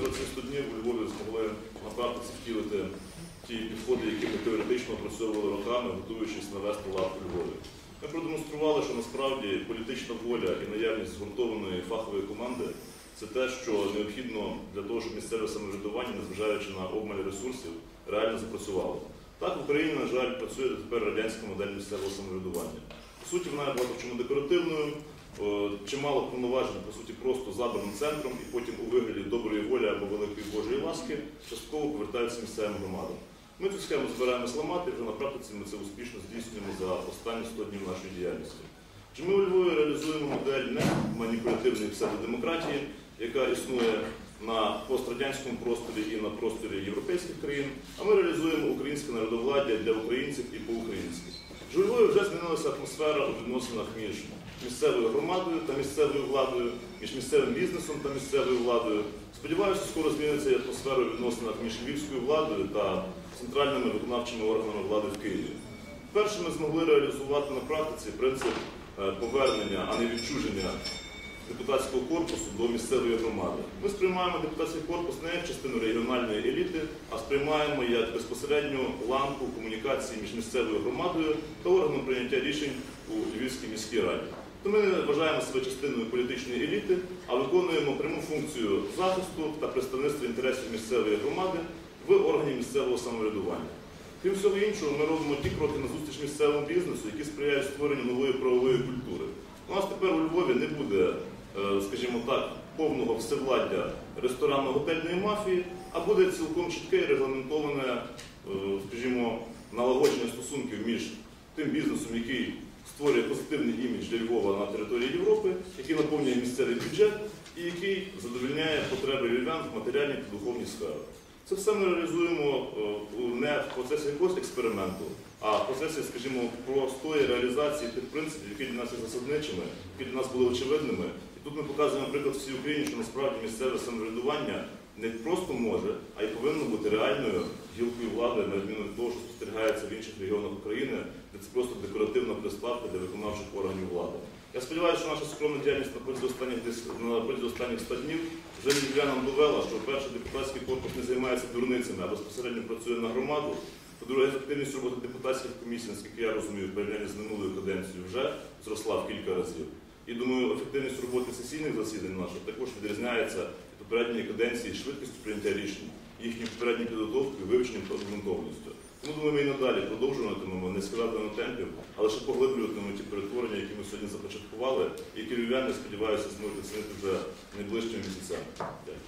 За ці 100 днів у Львові змогли на практиці втілити ті підходи, які ми теоретично опрацьовували роками, готуючись навести лад у Львові. Ми продемонстрували, що насправді політична воля і наявність згуртованої фахової команди це те, що необхідно для того, щоб місцеве самоврядування, незважаючи на обмаль ресурсів, реально запрацювало. Так, в Україні, на жаль, працює тепер радянська модель місцевого самоврядування. По суті, вона є багато чому декоративною, чимало повноважень, по суті, просто забраним центром, і потім у вигляді доброї волі або великої Божої ласки частково повертаються місцевим громадам. Ми цю схему збираємося ламати, вже на практиці ми це успішно здійснюємо за останні 100 днів нашої діяльності. Чи ми у Львові реалізуємо модель не маніпулятивної псевдодемократії, яка існує на пострадянському просторі і на просторі європейських країн, а ми реалізуємо українське народовладдя для українців і по-українськи. Ж вже змінилася атмосфера у відносинах між місцевою громадою та місцевою владою, між місцевим бізнесом та місцевою владою. Сподіваюся, скоро зміниться і атмосфера у відносинах між львівською владою та центральними виконавчими органами влади в Києві. Перше ми змогли реалізувати на практиці принцип е, повернення, а не відчуження депутатського корпусу до місцевої громади. Ми сприймаємо депутатський корпус не як частину регіональної еліти, а сприймаємо як безпосередню ланку комунікації між місцевою громадою та органом прийняття рішень у Львівській міській раді. Ми вважаємо себе частиною політичної еліти, а виконуємо пряму функцію захисту та представництва інтересів місцевої громади в органі місцевого самоврядування. Крім всього іншого, ми робимо ті кроки на зустріч місцевому бізнесу, які сприяють створенню нової правової культури. У нас тепер у Львові не буде, скажімо так, повного всевладдя ресторанно-готельної мафії, а буде цілком чітке і регламентоване, е, скажімо, налагодження стосунків між тим бізнесом, який створює позитивний імідж для Львова на території Європи, який наповнює місцевий бюджет і який задовольняє потреби львів'ян в матеріальній та духовній сферах. Це все ми реалізуємо е, не в процесі якогось експерименту, а в процесі, скажімо, простої реалізації тих принципів, які для нас є засадничими, які для нас були очевидними. Тут ми показуємо приклад всій Україні, що насправді місцеве самоврядування не просто може, а й повинно бути реальною гілкою влади, на відміну від того, що спостерігається в інших регіонах України, де це просто декоративна приставка для виконавчих органів влади. Я сподіваюся, що наша скромна діяльність на протязі останніх на протязі останніх 100 днів вже львів'янам довела, що перше депутатський корпус не займається дурницями, а безпосередньо працює на громаду. По-друге, ефективність роботи депутатських комісій, наскільки я розумію, в порівнянні з минулою каденцією вже зросла в кілька разів. І думаю, ефективність роботи сесійних засідань наших також відрізняється від попередньої каденції швидкістю прийняття рішень, їхньої попередньої підготовкою, вивченням та обґрунтованістю. Тому думаю, ми і надалі продовжуватимемо не скрадано темпів, але ще поглиблюватимемо ті перетворення, які ми сьогодні започаткували, які львів'яни, сподіваюся, зможуть оцінити вже найближчими місяцями. Дякую.